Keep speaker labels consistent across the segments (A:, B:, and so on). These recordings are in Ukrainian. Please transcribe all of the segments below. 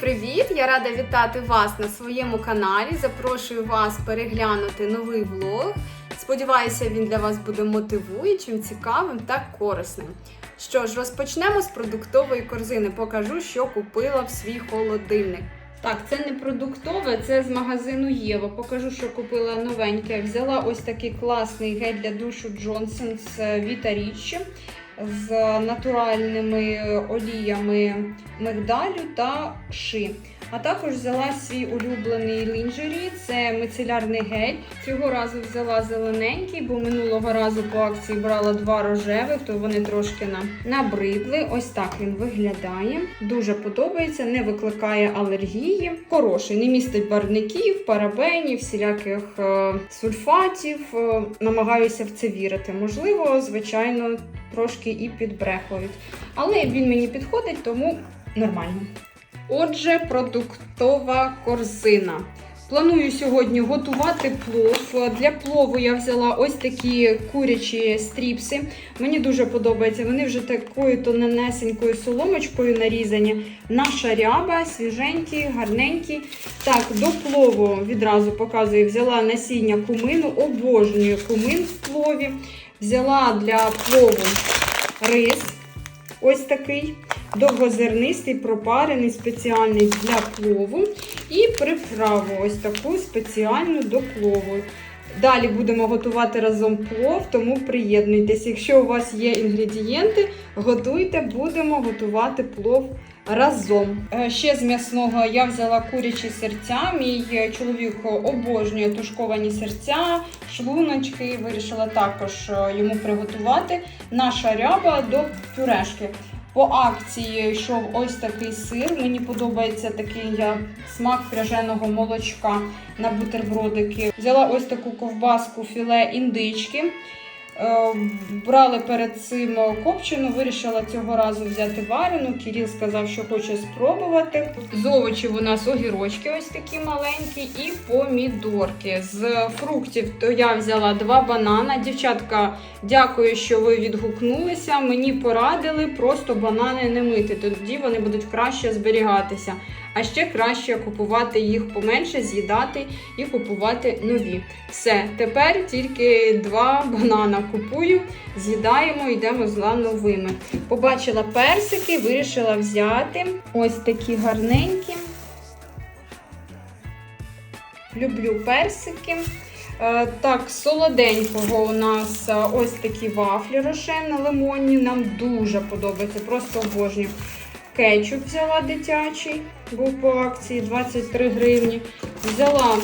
A: Привіт! Я рада вітати вас на своєму каналі. Запрошую вас переглянути новий влог. Сподіваюся, він для вас буде мотивуючим, цікавим та корисним. Що ж, розпочнемо з продуктової корзини. Покажу, що купила в свій холодильник. Так, це не продуктове, це з магазину Єва. Покажу, що купила новеньке. Взяла ось такий класний гель для душу Johnson з Vita Rich з натуральними оліями мигдалю та ши. А також взяла свій улюблений лінжері, це мицелярний гель. Цього разу взяла зелененький, бо минулого разу по акції брала два рожевих, то вони трошки нам набридли. Ось так він виглядає. Дуже подобається, не викликає алергії. Хороший, не містить барвників, парабенів, всіляких е, сульфатів. Е, намагаюся в це вірити. Можливо, звичайно, трошки і підбрехують. Але він мені підходить, тому нормально. Отже, продуктова корзина. Планую сьогодні готувати плов. Для плову я взяла ось такі курячі стріпси. Мені дуже подобається. Вони вже такою тоненесенькою соломочкою нарізані. Наша ряба, свіженькі, гарненькі. Так, до плову відразу показую, взяла насіння кумину, обожнюю кумин в плові. Взяла для плову рис. Ось такий довгозернистий, пропарений, спеціальний для плову. І приправу ось таку спеціальну до плову. Далі будемо готувати разом плов, тому приєднуйтесь. Якщо у вас є інгредієнти, готуйте, будемо готувати плов разом. Е, Ще з м'ясного я взяла курячі серця. Мій е, чоловік обожнює тушковані серця, шлуночки. Вирішила також е, йому приготувати. Наша ряба до пюрешки. По акції йшов ось такий сир. Мені подобається такий я, смак пряженого молочка на бутербродики. Взяла ось таку ковбаску філе індички. Е, Брали перед цим копчену, вирішила цього разу взяти варену. Кіріл сказав, що хоче спробувати. З овочів у нас огірочки ось такі маленькі, і помідорки. З фруктів то я взяла два банана. Дівчатка, дякую, що ви відгукнулися. Мені порадили просто банани не мити. Тоді вони будуть краще зберігатися. А ще краще купувати їх поменше, з'їдати і купувати нові. Все, тепер тільки два банана купую, з'їдаємо, йдемо за новими. Побачила персики, вирішила взяти ось такі гарненькі. Люблю персики. Е, Так, солоденького у нас е, ось такі вафлі рошен лимонні. Нам дуже подобається, просто обожнюю. Кетчуп взяла дитячий, був по акції 23 гривні. Взяла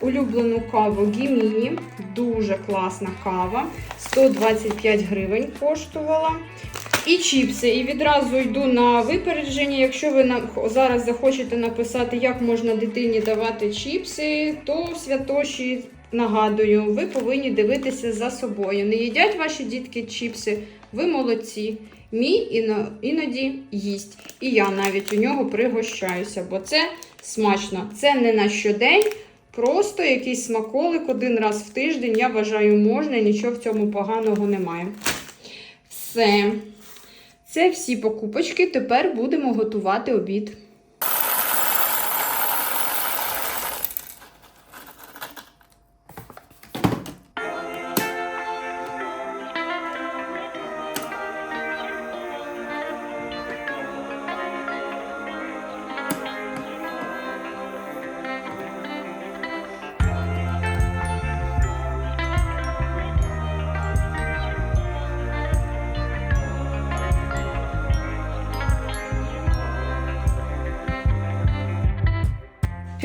A: улюблену каву Гіміні. Дуже класна кава. 125 гривень коштувала. І чіпси. І відразу йду на випередження. Якщо ви зараз захочете написати, як можна дитині давати чіпси, то святоші нагадую, ви повинні дивитися за собою. Не їдять ваші дітки чіпси, ви молодці. Мій іно- іноді їсть. І я навіть у нього пригощаюся, бо це смачно. Це не на щодень, просто якийсь смаколик один раз в тиждень. Я вважаю, можна, нічого в цьому поганого немає. Все. Це всі покупочки. Тепер будемо готувати обід.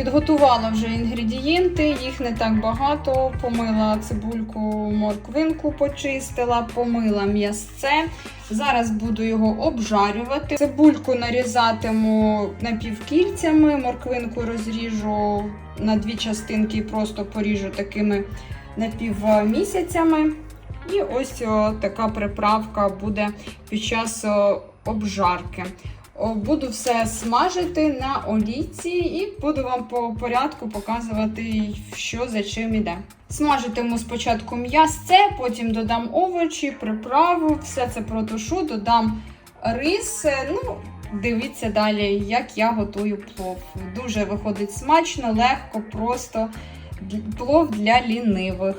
A: Підготувала вже інгредієнти, їх не так багато. Помила цибульку, морквинку почистила, помила м'ясце. Зараз буду його обжарювати. Цибульку нарізатиму напівкільцями, морквинку розріжу на дві частинки і просто поріжу такими напівмісяцями. І ось така приправка буде під час обжарки. Буду все смажити на олійці і буду вам по порядку показувати, що за чим іде. Смажитиму спочатку м'ясце, потім додам овочі, приправу, все це протушу, додам рис. Ну, дивіться далі, як я готую плов. Дуже виходить смачно, легко, просто плов для лінивих.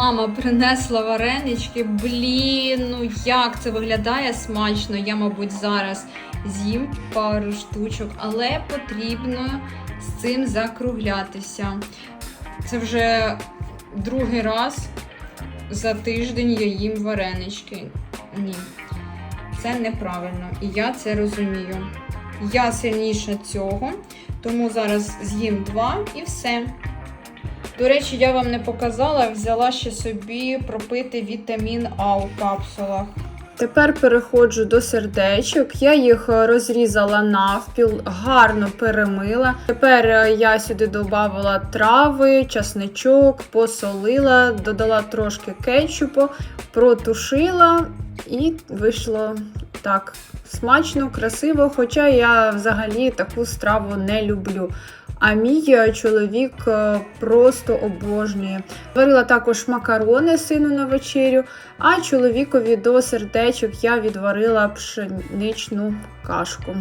A: Мама принесла варенички. Блін, ну як це виглядає смачно. Я, мабуть, зараз з'їм пару штучок, але потрібно з цим закруглятися. Це вже другий раз за тиждень я їм варенички. Ні, це неправильно. І я це розумію. Я сильніша цього, тому зараз з'їм два і все. До речі, я вам не показала, взяла ще собі пропити вітамін А у капсулах. Тепер переходжу до сердечок. Я їх розрізала навпіл, гарно перемила. Тепер е, я сюди додавала трави, часничок, посолила, додала трошки кетчупу, протушила і вийшло так смачно, красиво. Хоча я взагалі таку страву не люблю. А мій е, чоловік е, просто обожнює. Варила також макарони сину на вечерю, а чоловікові до сердечок я відварила пшеничну кашку.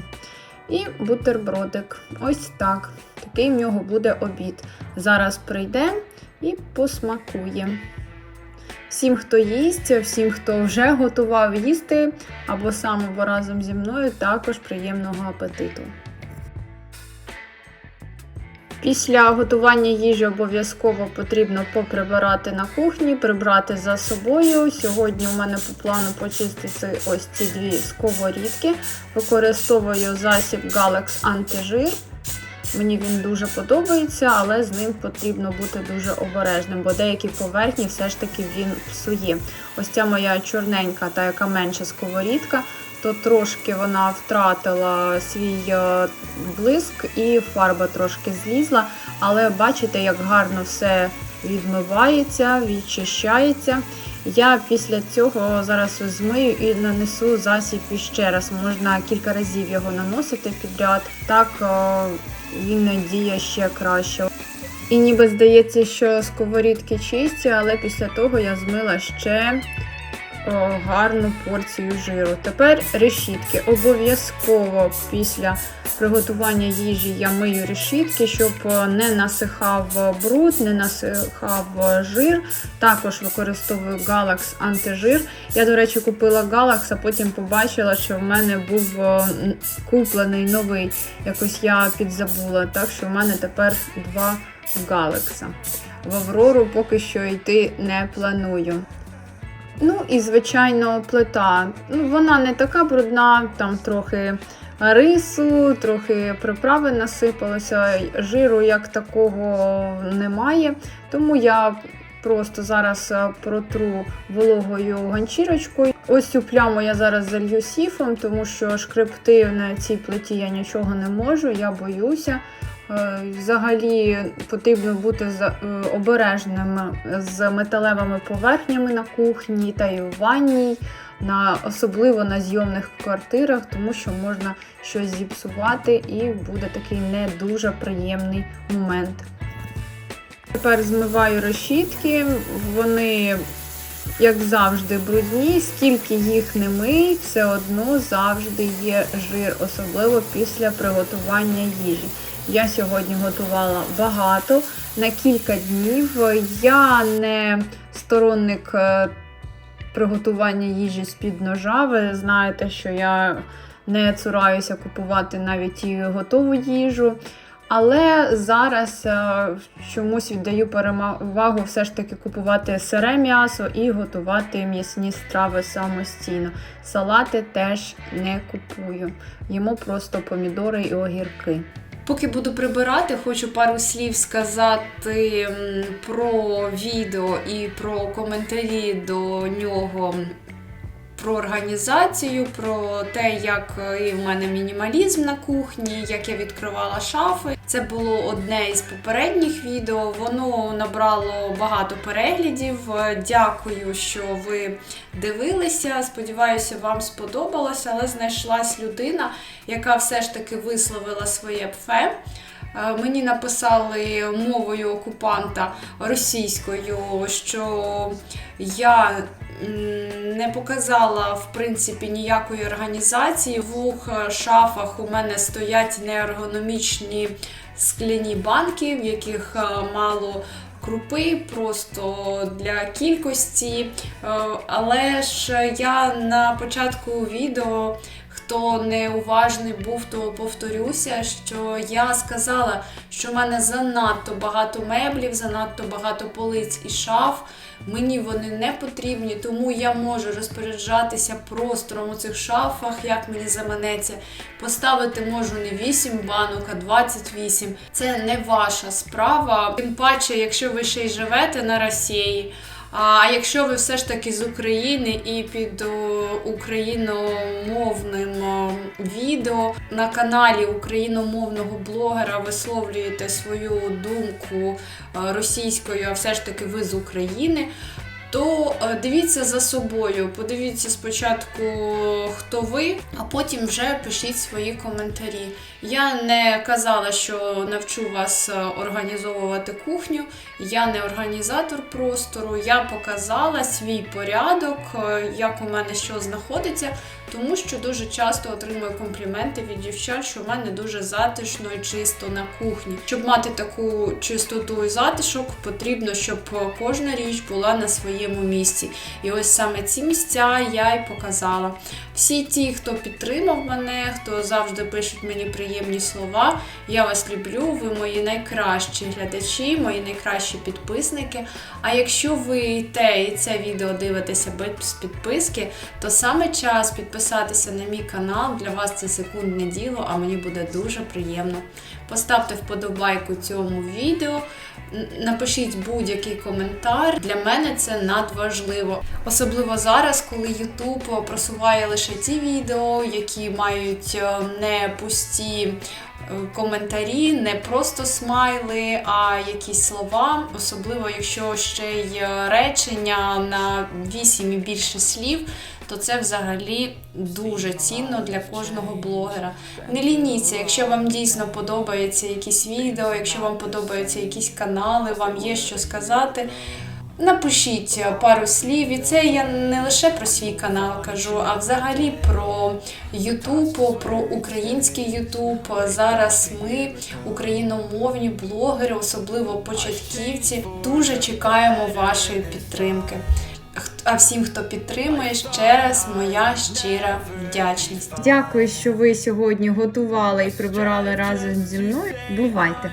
A: І бутербродик. Ось так. Такий в нього буде обід. Зараз прийде і посмакує. Всім, хто їсть, всім, хто вже готував їсти, або сам, або разом зі мною, також приємного апетиту. Після готування їжі обов'язково потрібно поприбирати на кухні, прибрати за собою. Сьогодні у мене по плану почистити ось ці дві сковорідки. Використовую засіб Galax Антижир. Мені він дуже подобається, але з ним потрібно бути дуже обережним, бо деякі поверхні все ж таки він псує. Ось ця моя чорненька, та яка менша сковорідка, то трошки вона втратила свій е, блиск і фарба трошки злізла. Але бачите, як гарно все відмивається, відчищається. Я після цього зараз змию і нанесу засіб іще раз. Можна кілька разів його наносити підряд. Так е, він діє ще краще. І ніби здається, що сковорідки чисті, але після того я змила ще гарну порцію жиру. Тепер решітки. Обов'язково після приготування їжі я мию решітки, щоб не насихав бруд, не насихав жир. Також використовую Galax антижир. Я, до речі, купила Galax, а потім побачила, що в мене був е, куплений новий. Якось я підзабула. Так що в мене тепер два Галекса. В Аврору поки що йти не планую. Ну і, звичайно, плита. Ну, Вона не така брудна, там трохи рису, трохи приправи насипалося, жиру як такого немає. Тому я просто зараз е, протру вологою ганчірочкою. Ось цю пляму я зараз залью сіфом, тому що шкребти на цій плиті я нічого не можу, я боюся. Е, Взагалі потрібно бути е, обережним з металевими поверхнями на кухні та й у ванній, на, особливо на зйомних квартирах, тому що можна щось зіпсувати і буде такий не дуже приємний момент. Тепер змиваю решітки, вони, як завжди, брудні. Скільки їх не мий, все одно завжди є жир, особливо після приготування їжі. Я сьогодні готувала багато на кілька днів. Я не сторонник е, приготування їжі з-під ножа. Ви знаєте, що я не цураюся купувати навіть і готову їжу. Але зараз е, чомусь віддаю перевагу все ж таки купувати сире м'ясо і готувати м'ясні страви самостійно. Салати теж не купую. Їмо просто помідори і огірки. Поки буду прибирати, хочу пару слів сказати про відео і про коментарі до нього. Про організацію, про те, як е, в мене мінімалізм на кухні, як я відкривала шафи. Це було одне із попередніх відео. Воно набрало багато переглядів. Е, Дякую, що ви дивилися. Сподіваюся, вам сподобалося, але знайшлась людина, яка все ж таки висловила своє пфе. Е, Мені написали мовою окупанта російською, що я не показала в принципі ніякої організації. В двох шафах у мене стоять неергономічні скляні банки, в яких е, мало крупи, просто для кількості. Е, Але ж я на початку відео. Хто неуважний був, то повторюся, що я сказала, що в мене занадто багато меблів, занадто багато полиць і шаф. Мені вони не потрібні, тому я можу розпоряджатися простором у цих шафах, як мені заманеться. Поставити можу не 8 банок, а 28. Це не ваша справа. Тим паче, якщо ви ще й живете на Росії. А якщо ви все ж таки з України і під україномовним відео на каналі україномовного блогера висловлюєте свою думку е, російською, а все ж таки ви з України. То е, дивіться за собою, подивіться спочатку, хто ви, а потім вже пишіть свої коментарі. Я не казала, що навчу вас е, організовувати кухню. Я не організатор простору. Я показала свій порядок, е, як у мене що знаходиться, тому що дуже часто отримую компліменти від дівчат, що в мене дуже затишно і чисто на кухні. Щоб мати таку чистоту і затишок, потрібно, щоб кожна річ була на своєму місці. І ось саме ці місця я й показала. Всі ті, хто підтримав мене, хто завжди пишуть мені приємні слова. Я вас люблю, ви мої найкращі глядачі, мої найкращі підписники. А якщо ви те, і це відео дивитеся без підписки, то саме час підписатися на мій канал. Для вас це секундне діло, а мені буде дуже приємно. Поставте вподобайку цьому відео. Напишіть будь-який коментар. Для мене це надважливо. Особливо зараз, коли YouTube просуває лише ті відео, які мають е, не пусті е, коментарі, не просто смайли, а якісь слова. Особливо, якщо ще й е, речення на 8 і більше слів. То це взагалі дуже цінно для кожного блогера. Не лініться, якщо вам дійсно подобаються якісь відео, якщо вам подобаються якісь канали, вам є що сказати. Напишіть пару слів, і це я не лише про свій канал кажу, а взагалі про Ютуб, про український Ютуб. Зараз ми, україномовні блогери, особливо початківці, дуже чекаємо вашої підтримки. А всім, хто підтримує, ще раз моя щира вдячність. Дякую, що ви сьогодні готували і прибирали разом зі мною. Бувайте!